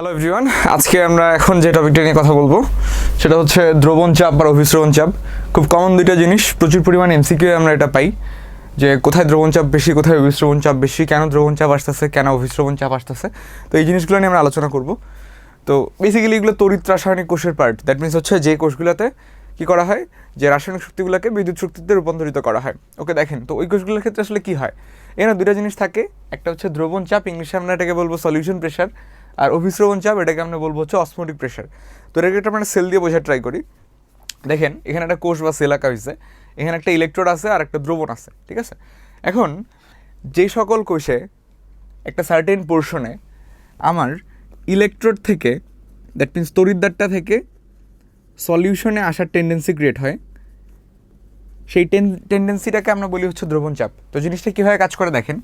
Hello everyone আজকে আমরা এখন যে টপিকটা নিয়ে কথা বলব, সেটা হচ্ছে দ্রবণ চাপ বা অভিস্রবণ চাপ। খুব কমন দুইটা জিনিস, প্রচুর পরিমাণ এমসিকিউ আমরা এটা পাই, যে কোথায় দ্রবণ চাপ বেশি, কোথায় অভিস্রবণ চাপ বেশি, কেন দ্রবণ চাপ আসতেছে, কেন অভিস্রবণ চাপ আসতেছে। তো এই জিনিসগুলো নিয়ে আমরা আলোচনা করব। তো বেসিক্যালি এগুলো তড়িৎ রাসায়নিক কোষের পার্ট দ্যাট মিনস হচ্ছে যে কোষগুলোতে কি করা হয়? যে রাসায়নিক শক্তিগুলোকে বিদ্যুৎ শক্তিতে রূপান্তরিত করা হয়। ওকে দেখেন, তো ওই কোষগুলোর ক্ষেত্রে আসলে কি হয়? এখানে দুটো জিনিস থাকে। একটা হচ্ছে দ্রবণ চাপ ইংলিশে আমরা এটাকে বলব সলিউশন প্রেশার আর অভিস্রবণ চাপ, এটাকে আমরা বলব হচ্ছে অসমোটিক প্রেশার তো এটাকে একটা আমরা সেল দিয়ে বোঝার ট্রাই করি। দেখেন, এখানে একটা কোষ বা সেল আঁকা হয়েছে এখানে একটা ইলেকট্রোড আছে আর একটা দ্রবণ আছে, ঠিক আছে? এখন, যে সকল কোষে একটা সার্টেন পোর্শনে আমার ইলেকট্রোড থেকে দ্যাট মিন্স তরিদ্দারটা থেকে সলিউশনে আসার টেন্ডেন্সি ক্রিয়েট হয় সেই টেন টেন্ডেন্সিটাকে আমরা বলি হচ্ছে দ্রবণ চাপ। তো জিনিসটা কীভাবে কাজ করে দেখেন?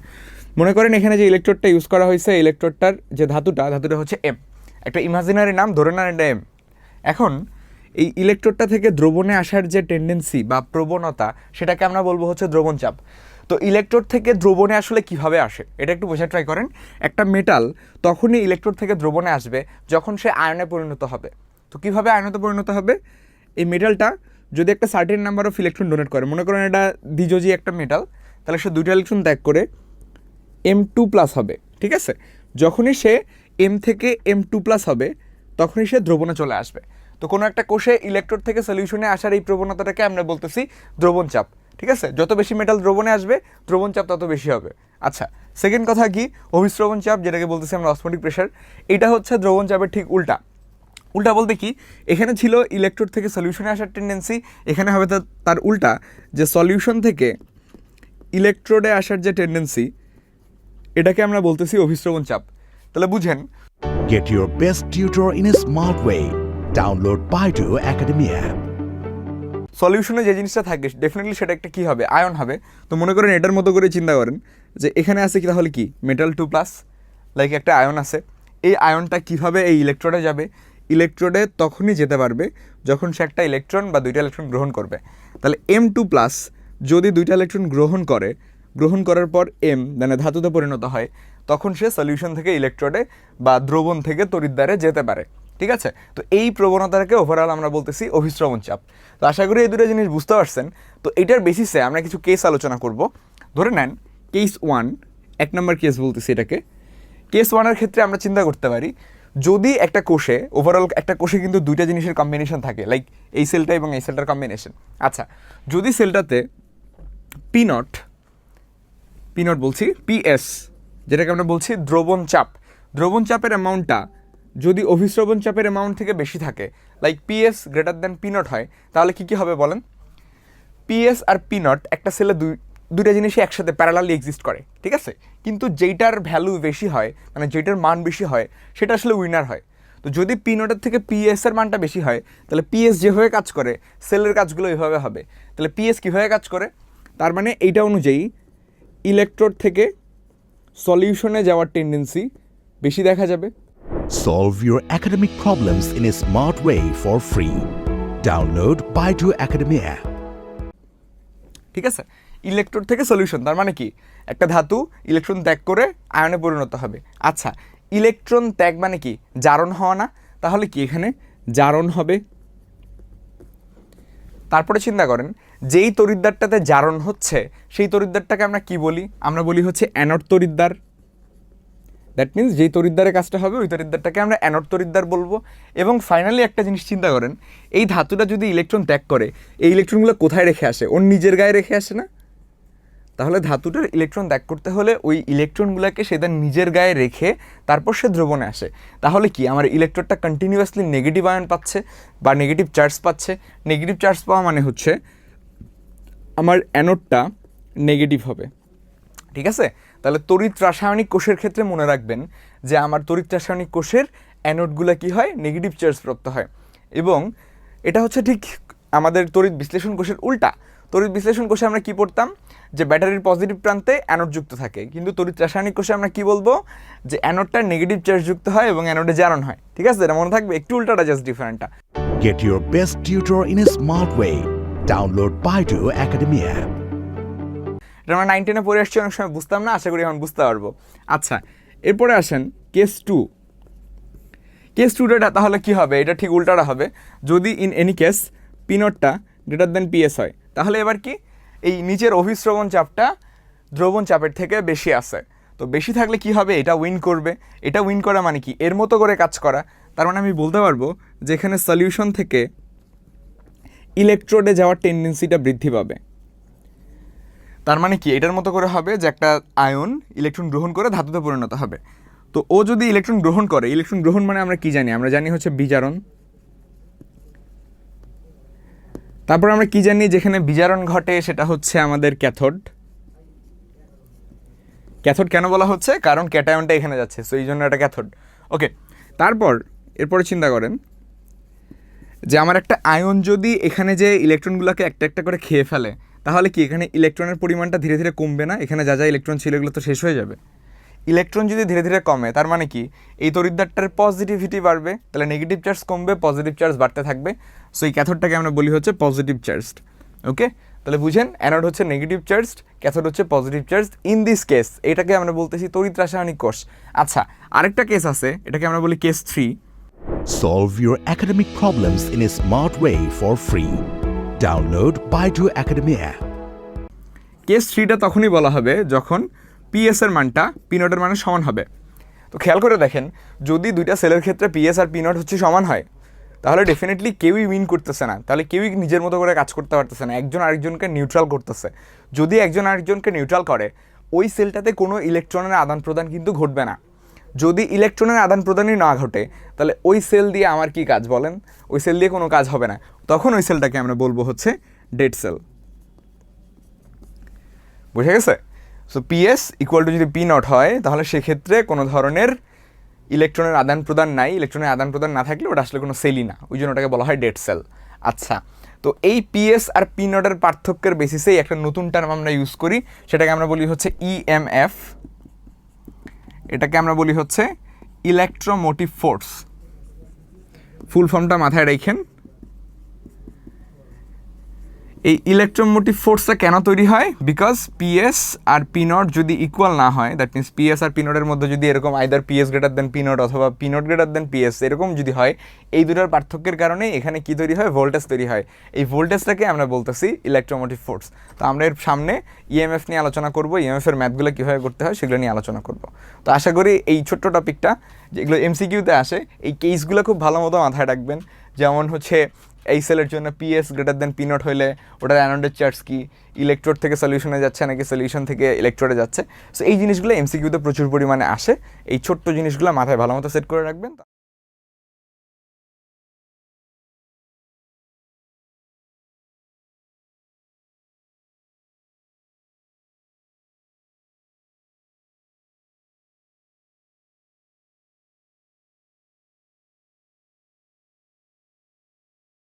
মনে করেন এখানে যে ইলেকট্রোডটা ইউজ করা হয়েছে ইলেকট্রোডটার যে ধাতুটা ধাতুটা হচ্ছে এম একটা ইমাজিনারি নাম, ধরে নেন এটা এম এখন, এই ইলেকট্রোডটা থেকে দ্রবণে আসার যে টেন্ডেন্সি বা প্রবণতা, সেটাকে আমরা বলব হচ্ছে দ্রবণ চাপ। তো ইলেকট্রোড থেকে দ্রবণে আসলে কীভাবে আসে? এটা একটু বোঝার ট্রাই করেন। একটা মেটাল তখনই ইলেকট্রোড থেকে দ্রবণে আসবে যখন সে আয়নে পরিণত হবে। তো কীভাবে আয়নতে পরিণত হবে? এই মেটালটা যদি একটা certain number of electron donate করে, মনে করেন এটা দ্বিযোজি একটা মেটাল তাহলে সে দুইটা ইলেকট্রন ত্যাগ করে এম টু প্লাস হবে, ঠিক আছে? যখনই সে এম থেকে এম টু প্লাস হবে, তখনই সে দ্রবণে চলে আসবে। তো কোনো একটা কোষে ইলেকট্রোড থেকে সলিউশনে আসার এই প্রবণতাটাকে আমরা বলতেছি দ্রবণ চাপ, ঠিক আছে? যত বেশি মেটাল দ্রবণে আসবে, দ্রবণ চাপ তত বেশি হবে। আচ্ছা সেকেন্ড কথা কি? অভিস্রবণ চাপ, যেটাকে বলতেছি আমরা অসমোটিক প্রেশার এটা হচ্ছে দ্রবণ চাপের ঠিক উল্টা। উল্টা বলতে কি এখানে ছিল ইলেকট্রোড থেকে সলিউশনে আসার টেন্ডেন্সি এখানে হবে তার তার উল্টা যে সলিউশন থেকে ইলেকট্রোডে আসার যে টেন্ডেন্সি এটাকে আমরা বলতেছি অভিশ্রবণ চাপ। তাহলে বুঝেন। Get your best tutor in a smart way. Download Baidu Academy app. সলিউশনে যে জিনিসটা থাকে ডেফিনেটলি সেটা একটা কী হবে? আয়ন হবে। তো মনে করেন এটার মতো করে চিন্তা করেন যে এখানে আছে কি তাহলে কি? মেটাল টু প্লাস লাইক একটা আয়ন আছে। এই আয়নটা কীভাবে এই ইলেকট্রোডে যাবে? ইলেকট্রোডে তখনই যেতে পারবে যখন সে একটা ইলেকট্রন বা দুইটা ইলেকট্রন গ্রহণ করবে। তাহলে এম টু প্লাস যদি দুইটা ইলেকট্রন গ্রহণ করে, গ্রহণ করার পর এম মানে ধাতুতে পরিণত হয়, তখন সে সলিউশন থেকে ইলেকট্রোডে বা দ্রবণ থেকে তরিদ্বারে যেতে পারে। ঠিক আছে? তো এই প্রবণতাটাকে ওভারঅল আমরা বলতেছি অভিস্রবণ চাপ। তো আশা করি এই দুটো জিনিস বুঝতে পারছেন। তো এটার বেসিসে আমরা কিছু কেস আলোচনা করব। ধরে নেন কেস ওয়ান এক নম্বর কেস বলতেছি এটাকে। কেস ওয়ানের ক্ষেত্রে আমরা চিন্তা করতে পারি যদি একটা কোষে ওভারঅল একটা কোষে কিন্তু দুইটা জিনিসের কম্বিনেশন থাকে লাইক এই সেলটা এবং এই সেলটার কম্বিনেশন আচ্ছা যদি সেলটাতে পি নট পি নট বলছি পিএস যেটাকে আমরা বলছি দ্রবণ চাপ, দ্রবণ চাপের অ্যামাউন্টটা যদি অভিস্রবণ চাপের অ্যামাউন্ট থেকে বেশি থাকে like PS greater than P not হয়, তাহলে কী কী হবে বলেন? পিএস আর পি নট একটা সেলে দুই দুইটা জিনিসই একসাথে প্যারালালি এক্সিস্ট করে ঠিক আছে? কিন্তু যেইটার ভ্যালু বেশি হয় মানে যেটার মান বেশি হয় সেটা আসলে উইনার হয়। তো যদি পি নটের থেকে পিএস এর মানটা বেশি হয় তাহলে পিএস যেভাবে কাজ করে সেলের কাজগুলো এইভাবে হবে। তাহলে পিএস কীভাবে কাজ করে? তার মানে এইটা অনুযায়ী ইলেকট্রোড থেকে সলিউশনে যাওয়ার টেন্ডেন্সি বেশি দেখা যাবে। Solve your academic problems in a smart way for free. Download Baidu Academy app. ঠিক আছে? ইলেকট্রন থেকে সলিউশন, তার মানে কি? একটা ধাতু ইলেকট্রন ত্যাগ করে আয়নে পরিণত হবে। আচ্ছা ইলেকট্রন ত্যাগ মানে কি? জারণ হওয়া না? তাহলে কি এখানে? জারণ হবে। তারপরে চিন্তা করেন, যেই তরিদ্দারটাতে জারণ হচ্ছে, সেই তরিদ্দারটাকে আমরা কি বলি? আমরা বলি হচ্ছে অ্যানড তরিদ্দার। দ্যাট মিন্স যেই তরিদ্দারের কাজটা হবে, ওই তরিদ্দারটাকে আমরা অ্যানড তরিদ্দার বলব। এবং ফাইনালি একটা জিনিস চিন্তা করেন, এই ধাতুটা যদি ইলেকট্রন ত্যাগ করে, এই ইলেকট্রনগুলো কোথায় রেখে আসে? ওর নিজের গায়ে রেখে আসে না? তাহলে ধাতুটার ইলেকট্রন ত্যাগ করতে হলে ওই ইলেকট্রনগুলোকে সে তার নিজের গায়ে রেখে তারপর সে দ্রবণে আসে। তাহলে কি? আমার ইলেকট্রনটা কন্টিনিউয়াসলি নেগেটিভ আয়ন পাচ্ছে বা নেগেটিভ চার্জ পাচ্ছে। নেগেটিভ চার্জ পাওয়া মানে হচ্ছে আমার অ্যানোডটা নেগেটিভ হবে। ঠিক আছে? তাহলে তড়িৎ রাসায়নিক কোষের ক্ষেত্রে মনে রাখবেন যে আমার তড়িৎ রাসায়নিক কোষের অ্যানোডগুলো কি হয়? নেগেটিভ চার্জ প্রাপ্ত হয়। এবং এটা হচ্ছে ঠিক আমাদের তড়িৎ বিশ্লেষণ কোষের উল্টা। তড়িৎ বিশ্লেষণ কোষে আমরা কি পড়তাম? যে ব্যাটারির পজিটিভ প্রান্তে অ্যানোড যুক্ত থাকে। কিন্তু তড়িৎ রাসায়নিক কোষে আমরা কি বলব? যে অ্যানোডটা নেগেটিভ চার্জ যুক্ত হয় এবং অ্যানোডে জারণ হয়। ঠিক আছে? এটা মনে থাকবে? একটু উল্টাটা just ডিফারেন্টটা get your best tutor in a smart way. Download Baidu Academy app. এটা আমরা নাইন টেনে পড়ে আসছি অনেক সময় বুঝতাম না আশা করি এখন বুঝতে পারব। আচ্ছা এরপরে আসেন কেস টু কেস টুটা তাহলে কি হবে? এটা ঠিক উল্টাটা হবে। যদি ইন এনি কেস পি নটটা গ্রেটার দেন পিএস হয় তাহলে এবার কি? এই নিচের অভিশ্রবণ চাপটা দ্রবণ চাপের থেকে বেশি আছে। তো বেশি থাকলে কি হবে? এটা উইন করবে। এটা উইন করা মানে কি? এর মতো করে কাজ করা। তার মানে আমি বলতে পারব যে এখানে সলিউশন থেকে ইলেকট্রোডে যাওয়ার টেন্ডেন্সিটা বৃদ্ধি পাবে। তার মানে কি? এটার মতো করে হবে যে একটা আয়ন ইলেকট্রন গ্রহণ করে ধাতুতে পরিণত হবে। তো ও যদি ইলেকট্রন গ্রহণ করে ইলেকট্রন গ্রহণ মানে আমরা কি জানি? আমরা জানি হচ্ছে বিজারণ। তারপর আমরা কি জানি যেখানে বিজারণ ঘটে সেটা হচ্ছে আমাদের ক্যাথোড। ক্যাথোড কেন বলা হচ্ছে? কারণ ক্যাটায়নটা এখানে যাচ্ছে সো এই জন্য এটা ক্যাথোড। ওকে তারপর এরপরে চিন্তা করেন যে আমার একটা আয়ন যদি এখানে যে ইলেকট্রনগুলোকে একটা একটা করে খেয়ে ফেলে, তাহলে কি এখানে ইলেকট্রনের পরিমাণটা ধীরে ধীরে কমবে না? এখানে যা যা ইলেকট্রন ছিল এগুলো তো শেষ হয়ে যাবে। ইলেকট্রন যদি ধীরে ধীরে কমে তার মানে কি? এই তরিদ্দারটার পজিটিভিটি বাড়বে তাহলে নেগেটিভ চার্জ কমবে পজিটিভ চার্জ বাড়তে থাকবে। সো এই ক্যাথোডটাকে আমরা বলি হচ্ছে পজিটিভ চার্জড ওকে তাহলে বুঝেন অ্যানোড হচ্ছে নেগেটিভ চার্জড ক্যাথোড হচ্ছে positive charge in this case এটাকে আমরা বলতেছি তড়িৎ রাসায়নিক কোষ। আচ্ছা আরেকটা কেস আছে এটাকে আমরা বলি case three Solve your academic problems in a smart way for free. Download Baidu Academy app. Case থ্রিটা তখনই বলা হবে যখন পিএস এর মানটা পি নটের মানের সমান হবে। তো খেয়াল করে দেখেন, যদি দুইটা সেলের ক্ষেত্রে পিএস আর পি নট হচ্ছে সমান হয়, তাহলে ডেফিনেটলি কেউই উইন করতেছে না। তাহলে কেউই নিজের মতো করে কাজ করতে পারতেছে না। একজন আরেকজনকে নিউট্রাল করতেছে। যদি একজন আরেকজনকে নিউট্রাল করে, ওই সেলটাতে কোনো ইলেকট্রনের আদান প্রদান কিন্তু ঘটবে না। যদি ইলেকট্রনের আদান প্রদানই না ঘটে, তাহলে ওই সেল দিয়ে আমার কি কাজ বলেন? ওই সেল দিয়ে কোনো কাজ হবে না। তখন ওই সেলটাকে আমরা বলব হচ্ছে ডেড সেল বুঝে গেছে? সো পিএস ইকুয়াল টু যদি পি নট হয়, তাহলে সেক্ষেত্রে কোনো ধরনের ইলেকট্রনের আদান প্রদান নাই। ইলেকট্রনের আদান প্রদান না থাকলে ওটা আসলে কোনো সেলই না। ওই জন্য ওটাকে বলা হয় ডেড সেল আচ্ছা তো এই পিএস আর পি নটের পার্থক্যের বেসিসেই একটা নতুন টার্ম আমরা ইউজ করি। সেটাকে আমরা বলি হচ্ছে ইএমএফ এটাকে আমরা বলি হচ্ছে ইলেকট্রোমোটিভ ফোর্স ফুল ফর্মটা মাথায় রাখেন। এই ইলেকট্রোমোটিভ ফোর্সটা কেন তৈরি হয়? বিকজ পিএস আর পি নট যদি ইকুয়াল না হয় দ্যাট মিনস পিএস আর পি নটের মধ্যে যদি এরকম either PS greater than P not অথবা P not greater than PS এরকম যদি হয়, এই দুটোর পার্থক্যের কারণে এখানে কি তৈরি হয়? ভোল্টেজ তৈরি হয়। এই ভোল্টেজটাকে আমরা বলতেছি ইলেকট্রোমোটিভ ফোর্স তো আমরা এর সামনে ইএমএফ নিয়ে আলোচনা করব ইএমএফ এর ম্যাথগুলো কীভাবে করতে হয় সেগুলো নিয়ে আলোচনা করব। তো আশা করি এই ছোট্ট টপিকটা যেগুলো এমসিকিউতে আসে, এই কেসগুলো খুব ভালো মতো মাথায় রাখবেন। যেমন হচ্ছে এই সেলের জন্য পিএস গ্রেটার দেন পিনট হইলে ওটার অ্যানোডের চার্জ কি ইলেকট্রোড থেকে সলিউশনে যাচ্ছে নাকি সলিউশন থেকে ইলেকট্রোডে যাচ্ছে। সো এই জিনিসগুলো এমসিকিউতে প্রচুর পরিমাণে আসে। এই ছোট্ট জিনিসগুলো মাথায় ভালো মতো সেট করে রাখবেন।